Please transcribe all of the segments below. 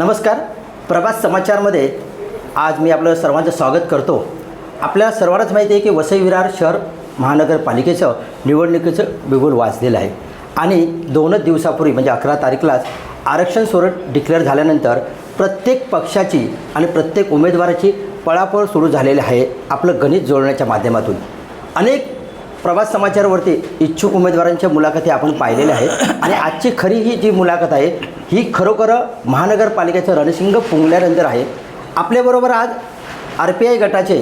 नमस्कार. प्रभात समाचारमध्ये आज मी आपलं सर्वांचं स्वागत करतो. आपल्या सर्वांनाच माहिती आहे की वसई विरार शहर महानगरपालिकेचं निवडणुकीचं बिगुल वाजलेलं आहे. आणि दोनच दिवसापूर्वी म्हणजे अकरा तारीखलाच आरक्षण स्वरूप डिक्लेअर झाल्यानंतर प्रत्येक पक्षाची आणि प्रत्येक उमेदवाराची पळापळ सुरू झालेली आहे आपलं गणित जोडण्याच्या माध्यमातून. अनेक प्रवास समाचारवरती इच्छुक उमेदवारांच्या मुलाखती आपण पाहिलेल्या आहेत. आणि आजची खरी ही जी मुलाखत आहे ही खरोखर महानगरपालिकेचं रणशिंग पुंगल्यानंतर आहे. आपल्याबरोबर आज आर पी आय गटाचे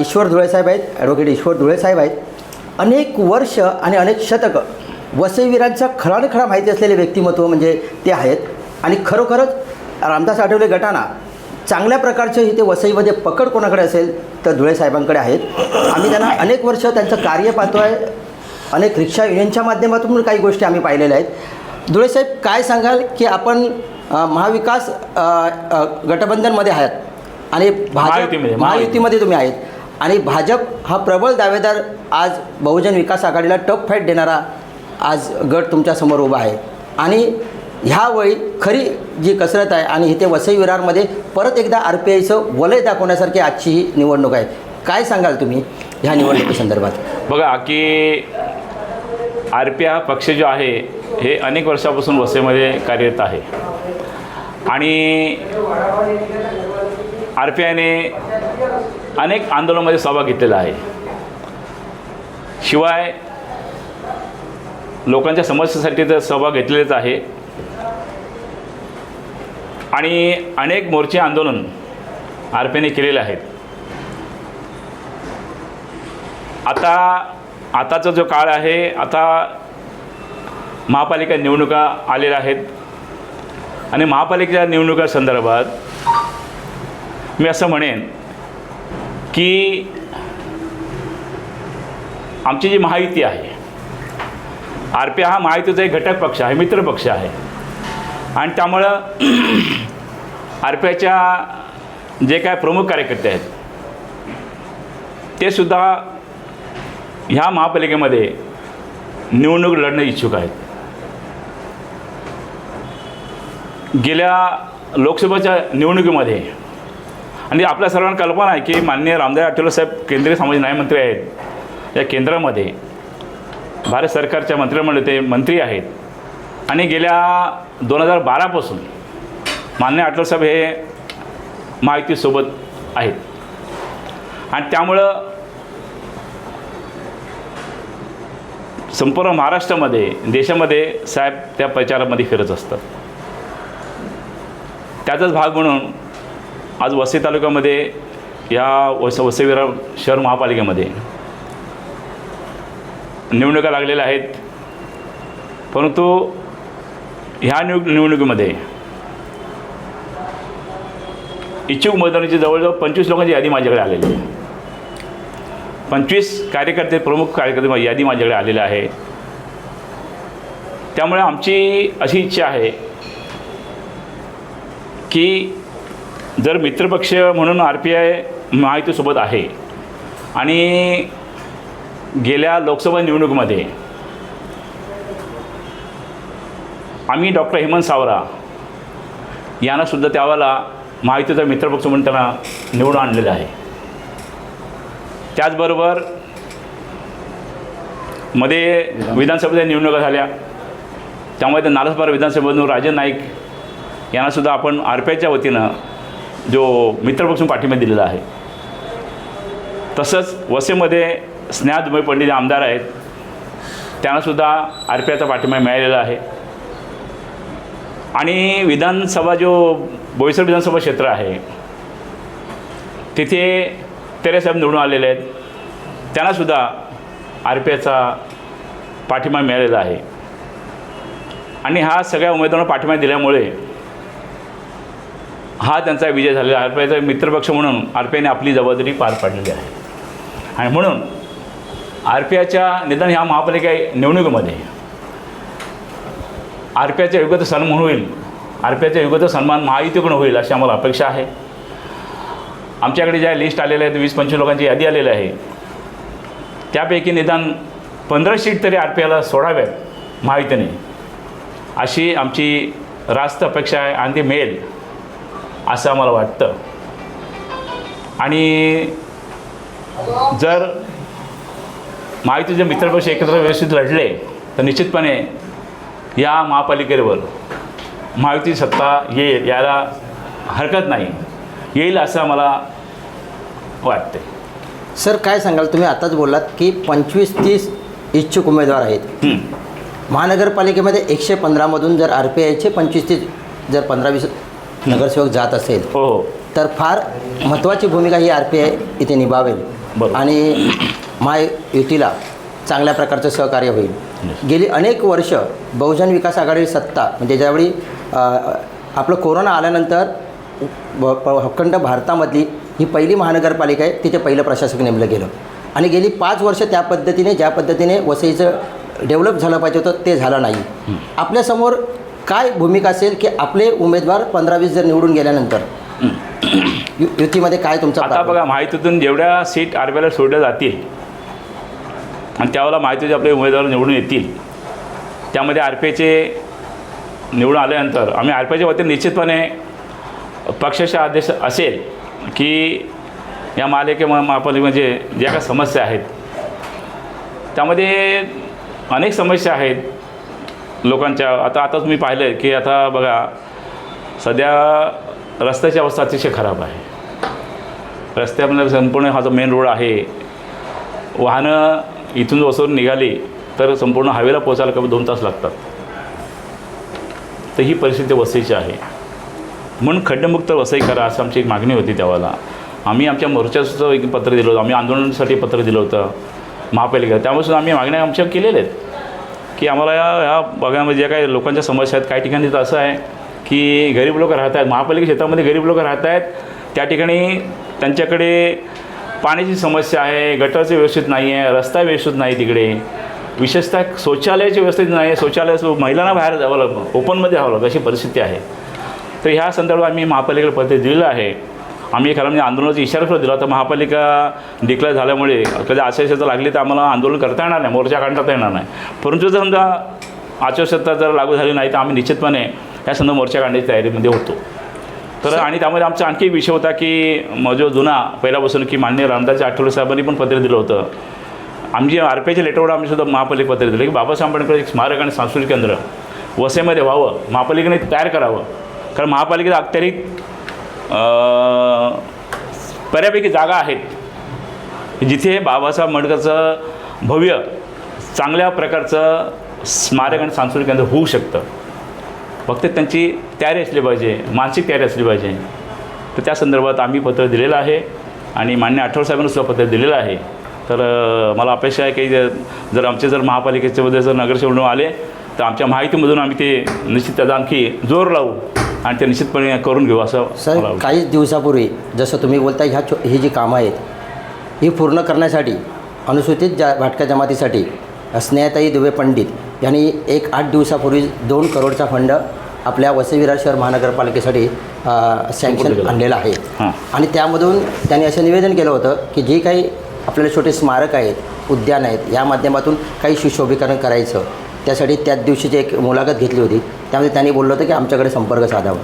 ईश्वर धुळेसाहेब आहेत ॲडव्होकेट ईश्वर धुळेसाहेब आहेत. अनेक वर्ष आणि अनेक शतकं वसईवीरांचा खराडखरा माहिती असलेले व्यक्तिमत्व म्हणजे ते आहेत. आणि खरोखरच रामदास आठवले गटांना चांगल्या प्रकारचं इथे वसईमध्ये पकड कोणाकडे असेल तर धुळे साहेबांकडे आहेत. आम्ही त्यांना अनेक वर्ष त्यांचं कार्य पाहतो आहे अनेक रिक्षा युनियनच्या माध्यमातून काही गोष्टी आम्ही पाहिलेल्या आहेत. धुळे साहेब काय सांगाल की आपण महाविकास गठबंधनमध्ये आहात आणि भाजप महायुतीमध्ये, महायुतीमध्ये. तुम्ही आहेत आणि भाजप हा प्रबळ दावेदार आज बहुजन विकास आघाडीला टफ फाईट देणारा आज गट तुमच्यासमोर उभा आहे. आणि ह्यावेळी खरी जी कसरत आहे आणि इथे वसई विरारमध्ये परत एकदा आर पी आयचं वलय दाखवण्यासारखी आजची ही निवडणूक आहे. काय सांगाल तुम्ही ह्या निवडणुकीसंदर्भात बघा की आर पी हा पक्ष जो आहे हे अनेक वर्षापासून वसईमध्ये कार्यरत आहे. आणि आर पी आयने अनेक आंदोलनामध्ये सहभाग घेतलेला आहे. शिवाय लोकांच्या समस्येसाठी तर सहभाग घेतलेलाच आहे. आणि अनेक मोर्चे आंदोलन आर पीने केलेले आहेत. आता आताचा जो काळ आहे आता महापालिका निवडणुका आलेल्या आहेत. आणि महापालिकेच्या निवडणुका संदर्भात मी असं म्हणेन की आमची जी महायुती आहे आर पी हा महायुतीचा एक घटक पक्ष आहे मित्र पक्ष आहे. आणि त्यामुळं आर पी आयच्या जे काय प्रमुख कार्यकर्ते आहेत ते सुद्धा ह्या महापालिकेमध्ये निवडणूक लढणे इच्छुक आहेत. गेल्या लोकसभेच्या निवडणुकीमध्ये आणि आपल्या सर्वांना कल्पना आहे की माननीय रामदास आठवले साहेब केंद्रीय सामाजिक न्यायमंत्री आहेत. या केंद्रामध्ये भारत सरकारच्या मंत्रिमंडळ ते मंत्री आहेत. आणि गेल्या दोन हजार बारापासून मान्य आठवले साहेब हे माहितीसोबत आहेत. आणि त्यामुळं संपूर्ण महाराष्ट्रामध्ये देशामध्ये साहेब त्या प्रचारामध्ये फिरत असतात. त्याचाच भाग म्हणून आज वसई तालुक्यामध्ये या वस वसईविरा शहर महापालिकेमध्ये निवडणुका लागलेल्या आहेत. परंतु ह्या निव निवडणुकीमध्ये इच्छुक उमेदवारांची जवळजवळ पंचवीस लोकांची यादी माझ्याकडे आलेली आहे. पंचवीस कार्यकर्ते प्रमुख कार्यकर्ते यादी माझ्याकडे आलेली आहे. त्यामुळे आमची अशी इच्छा आहे की जर मित्रपक्ष म्हणून आर पी आय महायुतीसोबत आहे आणि गेल्या लोकसभा निवडणुकीमध्ये आम्ही डॉक्टर हेमंत सावरा यांनासुद्धा त्यावेळेला महायुतीचा मित्रपक्ष म्हणून त्यांना निवडून आणलेलं आहे. त्याचबरोबरमध्ये विधानसभेच्या निवडणुका झाल्या. त्यामुळे त्या नालसपार विधानसभेमधून राजन नाईक यांनासुद्धा आपण आर पी आयच्या वतीनं जो मित्रपक्ष पाठिंबा दिलेला आहे. तसंच वसेमध्ये स्नेहा दुबई पंडित जे आमदार आहेत. त्यांनासुद्धा आर पी आयचा पाठिंबा मिळालेला आहे. आणि विधानसभा जो बोईसर विधानसभा क्षेत्र आहे. तिथे तेरेसाहेब निवडून आलेले आहेत. त्यांनासुद्धा आर पी आयचा पाठिंबा मिळालेला आहे. आणि हा सगळ्या उमेदवारांना पाठिंबा दिल्यामुळे हा त्यांचा विजय झालेला आर पी आयचा मित्रपक्ष म्हणून आर पी आयने आपली जबाबदारी पार पाडलेली आहे. आणि म्हणून आर पी आयच्या निदान ह्या महापालिका निवडणुकीमध्ये आर पी आयच्या योग्यता सन्मान होईल आर पी योग्यता सन्मान महायुतीकडून होईल अशी आम्हाला अपेक्षा आहे. आमच्याकडे ज्या लिस्ट आलेल्या आहेत वीस पंचवीस लोकांची यादी आलेली आहे त्यापैकी निदान पंधरा सीट तरी आर पी आयला सोडाव्यात महायुतीने. अशी आमची रास्त अपेक्षा आहे आणि ती मिळेल असं आम्हाला वाटतं. आणि जर महायुतीचे मित्रपक्ष एकत्र व्यवस्थित लढले तर निश्चितपणे या महापालिकेवर महायुती सत्ता येईल याला हरकत नाही. येईल असं मला वाटते सर काय सांगाल? तुम्ही आताच बोललात की पंचवीस तीस इच्छुक उमेदवार आहेत. महानगरपालिकेमध्ये एकशे पंधरामधून जर आर पी आयचे पंचवीस तीस जर पंधरा वीस नगरसेवक जात असेल हो हो. तर फार महत्त्वाची भूमिका ही आर पी आय इथे निभावेल. बरोबर. आणि महायुतीला चांगल्या प्रकारचं सहकार्य होईल. गेली अनेक वर्ष बहुजन विकास आघाडी सत्ता म्हणजे ज्यावेळी आपलं कोरोना आल्यानंतर अखंड भारतामधली ही पहिली महानगरपालिका आहे तिथे पहिलं प्रशासक नेमलं गेलं. आणि गेली पाच वर्ष त्या पद्धतीने ज्या पद्धतीने वसईचं डेव्हलप झालं पाहिजे होतं ते झालं नाही. आपल्यासमोर काय भूमिका असेल की आपले उमेदवार पंधरा वीस जर निवडून गेल्यानंतर? युतीमध्ये काय तुमचा आता? बघा माहितीतून जेवढ्या सीट आर पी आयला सोडल्या जातील आणि त्यावेळेला माहितीचे आपले उमेदवार निवडून येतील त्यामध्ये आर पी आयचे निवडून आल्यानंतर आम्ही आर पी वतीने निश्चितपणे पक्षाचा आदेश असेल की या महापालिके म्हणजे ज्या काही समस्या आहेत त्यामध्ये अनेक समस्या आहेत लोकांच्या. आता आता तुम्ही पाहिलं आहे की आता बघा सध्या रस्त्याची अवस्था अतिशय खराब आहे. रस्त्यामध्ये संपूर्ण हा जो मेन रोड आहे वाहनं इथून वसून निघाली तर संपूर्ण हवेला पोचायला कमी दोन तास लागतात. तर ही परिस्थिती वसईची आहे. म्हणून खड्डमुक्त वसई करा असं आमची एक मागणी होती त्यावेळेला आम्ही आमच्या मोर्चाचं एक पत्र दिलं होतं. आम्ही आंदोलनासाठी पत्र दिलं होतं. महापालिकेला. त्यामुळे आम्ही मागण्या आमच्या केलेल्या आहेत. की आम्हाला या ह्या भागामध्ये ज्या काही लोकांच्या समस्या आहेत काही ठिकाणी तर असं आहे की गरीब लोक राहत आहेत. महापालिका क्षेत्रामध्ये गरीब लोक राहत आहेत. त्या ठिकाणी त्यांच्याकडे पाण्याची समस्या आहे गटारचं व्यवस्थित नाही आहे रस्ता व्यवस्थित नाही तिकडे. विशेषतः शौचालयाची व्यवस्थित नाही आहे शौचालय महिलांना बाहेर जावं लागतं. ओपनमध्ये जावं लागतं. अशी परिस्थिती आहे. तर ह्या संदर्भात आम्ही महापालिकेला पत्र दिलेलं आहे. आम्ही खरं म्हणजे आंदोलनाचा इशारा सुद्धा दिला होता. महापालिका डिक्लेअर झाल्यामुळे कधी आचारसंहिता लागली तर आम्हाला आंदोलन करता येणार नाही. मोर्चा काढता येणार नाही. परंतु जर समजा आचारसंहिता जर लागू झाली नाही तर आम्ही निश्चितपणे या संदर्भात मोर्चा काढण्याची तयारीमध्ये होतो. तर आणि त्यामध्ये आमचा आणखी विषय होता की जो जुना पहिल्यापासून की माननीय रामदास आठवले साहेबांनी पण पत्र दिलं होतं. आमची आर पी आयच्या लेटरवर आम्ही सुद्धा महापालिका पत्र दिलं की बाबासाहेब आंबेडकर एक स्मारक आणि सांस्कृतिक केंद्र. वसेमध्ये व्हावं महापालिकेने तयार करावं. कारण महापालिकेत अखत्यारीत बऱ्यापैकी जागा आहेत. जिथे बाबासाहेब आंबेडकरचं भव्य चांगल्या प्रकारचं स्मारक आणि सांस्कृतिक केंद्र होऊ शकतं. फक्त त्यांची तयारी असली पाहिजे मानसिक तयारी असली पाहिजे. तर त्या संदर्भात आम्ही पत्र दिलेलं आहे आणि मान्य आठवड साहेबांना सुद्धा पत्र दिलेलं आहे. तर मला अपेक्षा आहे की जर जर आमचे जर महापालिकेच्यामध्ये जर नगरसेवक आले तर आमच्या माहितीमधून आम्ही ते निश्चित त्याचा आणखी जोर लावू आणि ते निश्चितपणे करून घेऊ असं सर. काहीच दिवसापूर्वी जसं तुम्ही बोलता ह्या छो ही जी कामं आहेत ही पूर्ण करण्यासाठी अनुसूचित जा भाटक्या जमातीसाठी स्नेहताई दुबे पंडित यांनी एक आठ दिवसापूर्वी दोन करोडचा फंड आपल्या वसई विरार शहर महानगरपालिकेसाठी सँक्शन. आणलेलं आहे. आणि त्यामधून त्यांनी असं निवेदन केलं होतं की जे काही आपल्याला छोटे स्मारक आहेत उद्यान आहेत या माध्यमातून काही सुशोभीकरण करायचं. त्यासाठी त्याच दिवशीची एक मुलाखत घेतली होती. त्यामध्ये त्यांनी बोललं होतं की आमच्याकडे संपर्क साधावा.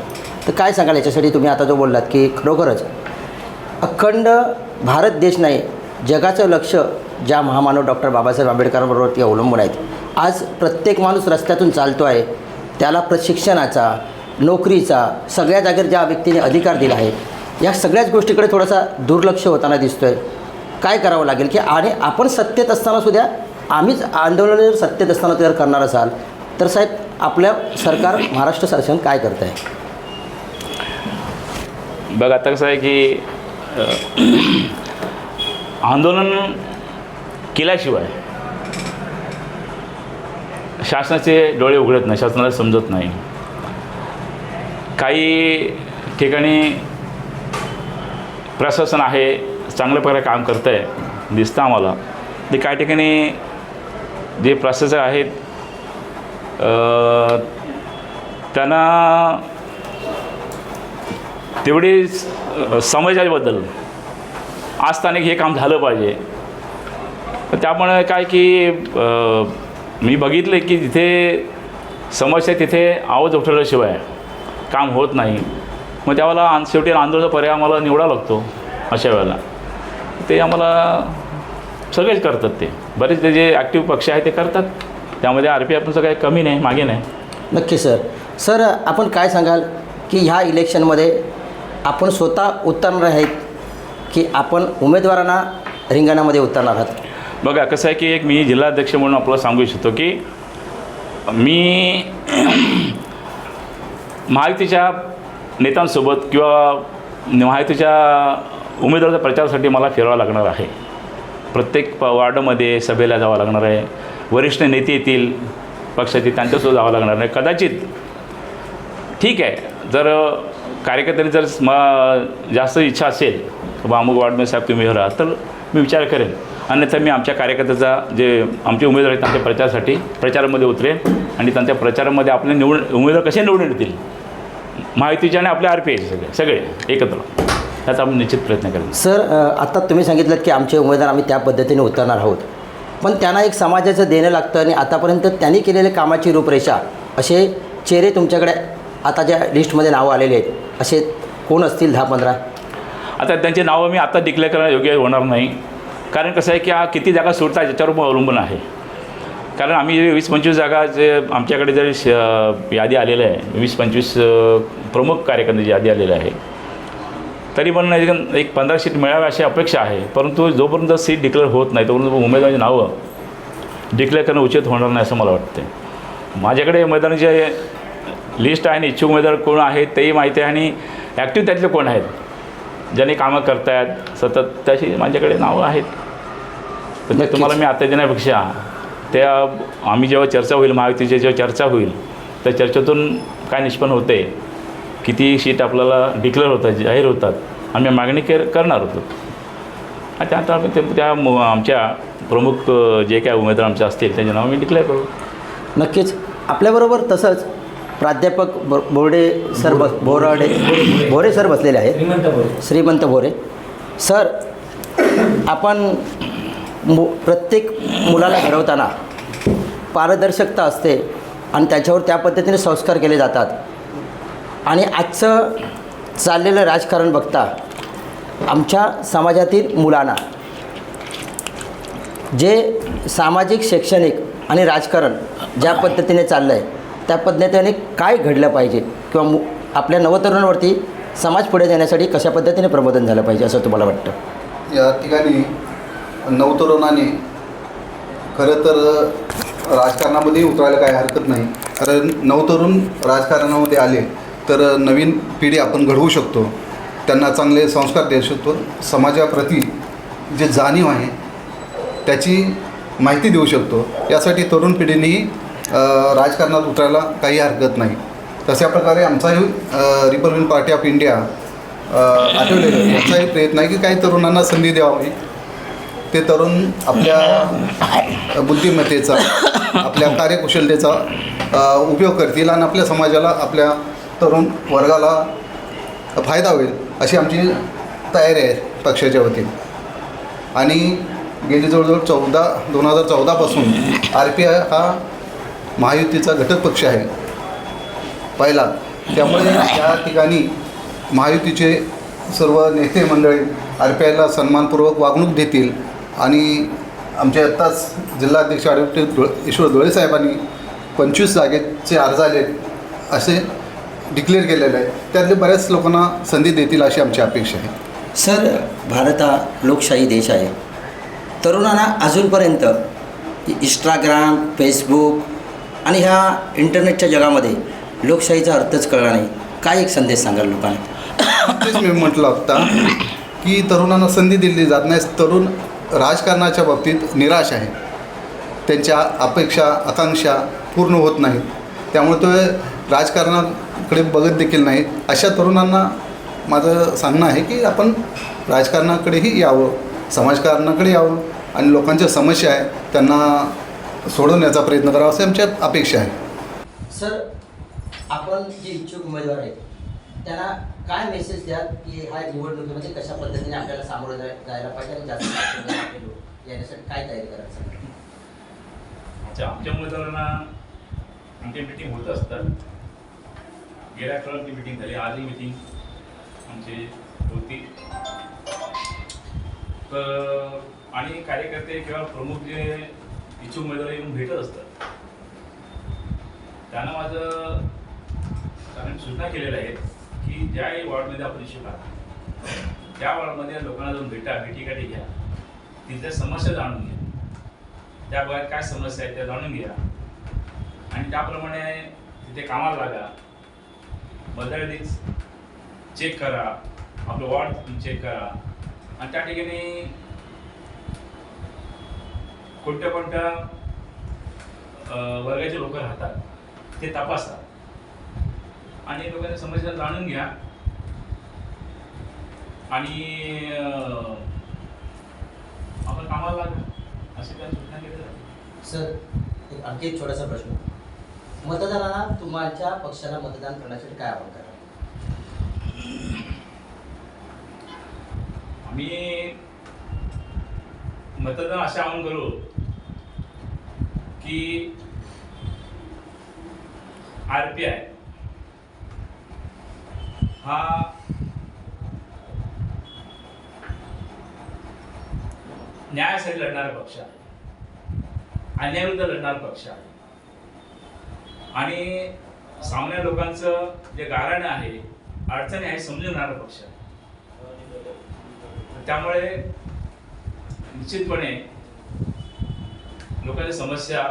तर काय सांगाल याच्यासाठी तुम्ही आता जो बोललात की खरोखरच अखंड भारत देश नाही जगाचं लक्ष ज्या महामानव डॉक्टर बाबासाहेब आंबेडकरांबरोबर ते अवलंबून आहेत. आज प्रत्येक माणूस रस्त्यातून चालतो आहे. त्याला प्रशिक्षणाचा नोकरीचा सगळ्या जागेवर ज्या व्यक्तीने अधिकार दिला आहे या सगळ्याच गोष्टीकडे थोडासा दुर्लक्ष होताना दिसतो आहे काय करावं लागेल की आणि आपण सत्तेत असताना सुद्धा आम्हीच आंदोलन जर सत्तेत असताना तयार करणार असाल तर साहेब आपल्या सरकार महाराष्ट्र शासन काय करत आहे बघ आता कसं आहे की आंदोलन केल्याशिवाय शासनाचे डोळे उघडत नाही शासनाला समजत नाही. काही ठिकाणी प्रशासन आहे चांगल्या प्रकारे काम करतं आहे दिसतं आम्हाला. ते काही ठिकाणी जे प्रोसेसर आहेत त्यांना तेवढी स- समाजाबद्दल आस्थानिक हे काम झालं पाहिजे. त्यामुळे काय की मी बघितलं की जिथे समस्या तिथे आवाज उठवल्याशिवाय काम होत नाही. मग त्यावेळेला आन- शेवटी आंदोलनाचा पर्याय आम्हाला निवडावा लागतो अशा वेळेला. ते आम्हाला सगळेच करतात ते. बरेच ते जे ॲक्टिव्ह पक्ष आहे ते करतात. त्यामध्ये आर पी एफचं काही कमी नाही मागे नाही. नक्की सर सर आपण काय सांगाल की ह्या इलेक्शनमध्ये आपण स्वतः उतरणार आहेत की आपण उमेदवारांना रिंगणामध्ये उतरणार आहात? बघा कसं आहे की एक मी जिल्हाध्यक्ष म्हणून आपल्याला सांगू इच्छितो की मी महायुतीच्या नेत्यांसोबत किंवा महायुतीच्या उमेदवाराच्या प्रचारासाठी मला फिरावं लागणार आहे. प्रत्येक प वार्डमध्ये सभेला जावं लागणार आहे. वरिष्ठ नेते येतील पक्षाचे त्यांच्यासोबत जावं लागणार आहे. कदाचित ठीक आहे. जर कार्यकर्त्यांनी जर म जास्त इच्छा असेल की बा अमुक वार्डमध्ये साहेब तुम्ही राहा तर मी विचार करेन. अन्यथा मी आमच्या कार्यकर्त्याचा जे आमचे उमेदवार आहेत त्यांच्या प्रचारासाठी प्रचारामध्ये उतरेन आणि त्यांच्या प्रचारामध्ये आपले निवड उमेदवार कसे निवडून येतील? माहितीचे आणि आपले आर पी आयचे सगळे सगळे एकत्र. त्याचा आपण निश्चित प्रयत्न करेन सर अ, आता तुम्ही सांगितलं की आमचे उमेदवार आम्ही त्या पद्धतीने उतरणार आहोत. पण त्यांना एक समाजाचं देणं लागतं आणि आतापर्यंत त्यांनी केलेल्या कामाची रूपरेषा असे चेहरे तुमच्याकडे आता ज्या लिस्टमध्ये नावं आलेले आहेत असे कोण असतील दहा पंधरा? आता त्यांचे नावं मी आता डिक्लेअर करणं योग्य होणार नाही. कारण कसं आहे की हा किती जागा सुटतात याच्यावर अवलंबून आहे. कारण आम्ही जे वीस पंचवीस जागा जे आमच्याकडे जरी श- यादी आलेलं आहे वीस पंचवीस प्रमुख कार्यकर्त्यांची यादी आलेली आहे तरी पण एक- एक पंधरा सीट मिळावी अशी अपेक्षा आहे. परंतु जोपर्यंत सीट डिक्लेअर होत नाही तोपर्यंत उमेदवारांची नावं डिक्लेअर करणं उचित होणार नाही असं मला वाटतं माझ्याकडे उमेदवारांचे लिस्ट आहे आणि इच्छुक उमेदवार कोण आहेत तेही माहिती आहे आणि ॲक्टिव्ह त्यातले कोण आहेत? ज्यांनी कामं करतायत सतत त्याची माझ्याकडे नावं आहेत. तर. तुम्हाला मी आता देण्यापेक्षा त्या आम्ही जेव्हा चर्चा होईल महायुतीची जेव्हा चर्चा होईल त्या चर्चेतून काय निष्पन्न होते किती सीट आपल्याला डिक्लेअर होतात जाहीर होतात आम्ही मागणी कर करणार होतो. आणि त्यात आम्ही ते त्या मु- आमच्या प्रमुख जे काय उमेदवार आमचे असतील त्यांचे नाव मी डिक्लेअर करू. नक्कीच. आपल्याबरोबर तसंच प्राध्यापक बो बोर्डे सर बस बोराडे भोरे सर बसलेले आहेत. श्रीमंत भोरे सर आपण मु प्रत्येक मुलाला घडवताना पारदर्शकता असते आणि त्याच्यावर त्या पद्धतीने संस्कार केले जातात. आणि आजचं चाललेलं राजकारण बघता आमच्या समाजातील मुलांना जे सामाजिक शैक्षणिक आणि राजकारण ज्या पद्धतीने चाललं आहे त्या पद्धतीने काय घडलं पाहिजे किंवा मु आपल्या नवतरुणांवरती समाज पुढे जाण्यासाठी कशा पद्धतीने प्रबोधन झालं पाहिजे असं तुम्हाला वाटतं? या ठिकाणी नवतरुणाने खरं तर राजकारणामध्ये उतरायला काही हरकत नाही. कारण नवतरुण राजकारणामध्ये आले. तर नवीन पिढी आपण घडवू शकतो. त्यांना चांगले संस्कार देऊ शकतो. समाजाप्रती जे जाणीव आहे त्याची माहिती देऊ शकतो. यासाठी तरुण पिढीनेही राजकारणात उतरायला काही हरकत नाही. तशा प्रकारे आमचाही रिपब्लिकन पार्टी ऑफ इंडिया आठवलेलं याचाही प्रयत्न आहे की काही तरुणांना संधी द्यावी. ते तरुण आपल्या बुद्धिमत्तेचा आपल्या कार्यकुशलतेचा उपयोग करतील आणि आपल्या समाजाला आपल्या तरुण वर्गाला फायदा होईल अशी आमची तयारी आहे पक्षाच्या वतीने. आणि गेली जवळजवळ चौदा दोन हजार चौदापासून आर पी आय हा महायुतीचा घटक पक्ष आहे. पहिला. त्यामुळे या ठिकाणी महायुतीचे सर्व नेते मंडळी आर पी आयला सन्मानपूर्वक वागणूक देतील आणि आमचे आत्ताच जिल्हाध्यक्ष ॲडव्होकेट ईश्वर डोळे साहेबांनी पंचवीस जागेचे अर्ज आले असे डिक्लेअर केलेले आहे. त्यातले बऱ्याच लोकांना संधी देतील अशी आमची अपेक्षा आहे. सर भारत हा लोकशाही देश आहे. तरुणांना अजूनपर्यंत इंस्टाग्राम फेसबुक आणि ह्या इंटरनेटच्या जगामध्ये लोकशाहीचा अर्थच कळला नाही. काय एक संदेश सांगाल लोकांना? तेच मी म्हटलं होता की तरुणांना संधी दिली जात नाही. तरुण राजकारणाच्या बाबतीत निराश आहे. त्यांच्या अपेक्षा आकांक्षा पूर्ण होत नाहीत. त्यामुळे तो राजकारणाकडे बघत देखील नाही. अशा तरुणांना माझं सांगणं आहे की आपण राजकारणाकडेही यावं समाजकारणाकडे यावं आणि लोकांच्या समस्या आहे त्यांना सोडवण्याचा प्रयत्न करावा अशी आमच्या अपेक्षा आहे. सर आपण जे इच्छुक उमेदवार आहेत त्यांना काय मेसेज द्याल की ह्या निवडणुकीमध्ये कशा पद्धतीने आपल्याला सामोरं जाय जायला पाहिजे आणि जास्त याच्यासाठी काय तयारी करायचं आमच्या उमेदवारांना आमची मिटिंग होत असतात. गेल्या आठवड्यात मिटिंग झाली आजही मिटिंग आमची होती. तर आणि कार्यकर्ते किंवा प्रमुख जे इच्छुक उमेदवार येऊन भेटत असतात त्यांना माझं कारण सूचना केलेल्या आहेत की ज्याही वॉर्डमध्ये आपण इच्छुक आहात त्या वॉर्डमध्ये लोकांना जाऊन भेटा भेटीकाठी घ्या. तिथल्या समस्या जाणून घ्या. त्या भागात काय समस्या आहेत त्या जाणून घ्या. आणि त्याप्रमाणे तिथे कामाला लागा. बदलणीच चेक करा आपलं वॉर्ड चेक करा. आणि त्या ठिकाणी कोणत्या कोणत्या वर्गाचे लोक राहतात ते तपासा आणि लोकांच्या समस्या जाणून घ्या. आणि आपण कामाला लागा. असे त्या सूचना केल्या सर आणखी एक छोटासा प्रश्न. मतदारांना तुमच्या पक्षाला मतदान करण्यासाठी काय आवाहन करा आम्ही मतदान असे आवाहन करू की आर पी आय हा न्यायासाठी लढणारा पक्ष आहे. अन्यायाविरुद्ध लढणारा पक्ष आहे. आणि सामान्य लोकांचं जे गाराणं आहे अडचणी आहे समजून घेणारा पक्ष. त्यामुळे निश्चितपणे लोकांच्या समस्या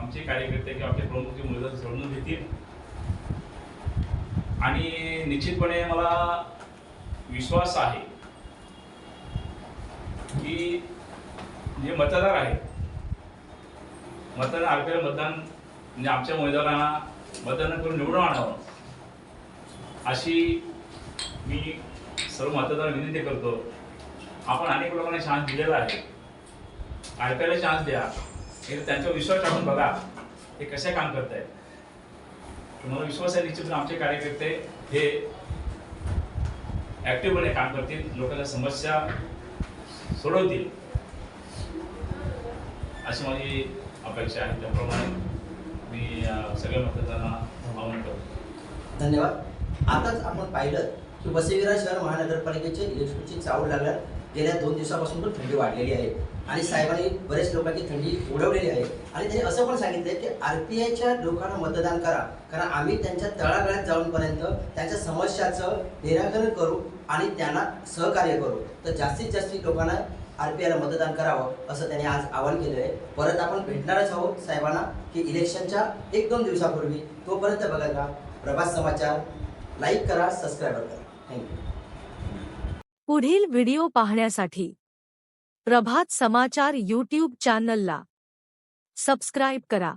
आमचे कार्यकर्ते किंवा आमचे प्रमुख जे उमेदवार समजून घेतील आणि निश्चितपणे मला विश्वास आहे की जे मतदार आहेत मतदान आपल्याला मतदान म्हणजे आमच्या उमेदवारांना मतदान करून निवडून आणावं. अशी मी सर्व मतदार विनंती करतो. आपण अनेक लोकांना चान्स दिलेला आहे. आर चान्स द्या. हे त्यांचा विश्वास टाकून बघा. हे कसे काम करत आहेत तुम्हाला विश्वास आहे निश्चित आमचे कार्यकर्ते हे ॲक्टिव्हपणे काम करतील. लोकांच्या समस्या सोडवतील. अशी माझी अपेक्षा आहे. त्याप्रमाणे सगळ्या मतदारांना आवाहन करतो. धन्यवाद. आताच आपण पाहिलं की वसईविरा शहर महानगरपालिकेचे इलेक्शनची चावड लागल्यात. गेल्या दोन दिवसापासून पण थंडी वाढलेली आहे. आणि साहेबांनी बरेच लोकांची थंडी उडवलेली आहे. आणि त्यांनी असं पण सांगितलंय की आर पी आयच्या लोकांना मतदान करा. कारण आम्ही त्यांच्या तळागाळात जाऊनपर्यंत त्यांच्या समस्याचं निराकरण करू आणि त्यांना सहकार्य करू. तर जास्तीत जास्त लोकांना आर पी आयला मतदान करावं असं त्यांनी आज आवाहन केलं आहे परत आपण भेटणारच आहोत साहेबांना की इलेक्शनच्या एक दोन दिवसापूर्वी. तोपर्यंत बघत का प्रभात समाचार लाईक करा सबस्क्राईब करा. थँक्यू पुढील व्हिडिओ पाहण्यासाठी प्रभात समाचार यूट्यूब चॅनलला सबस्क्राईब करा.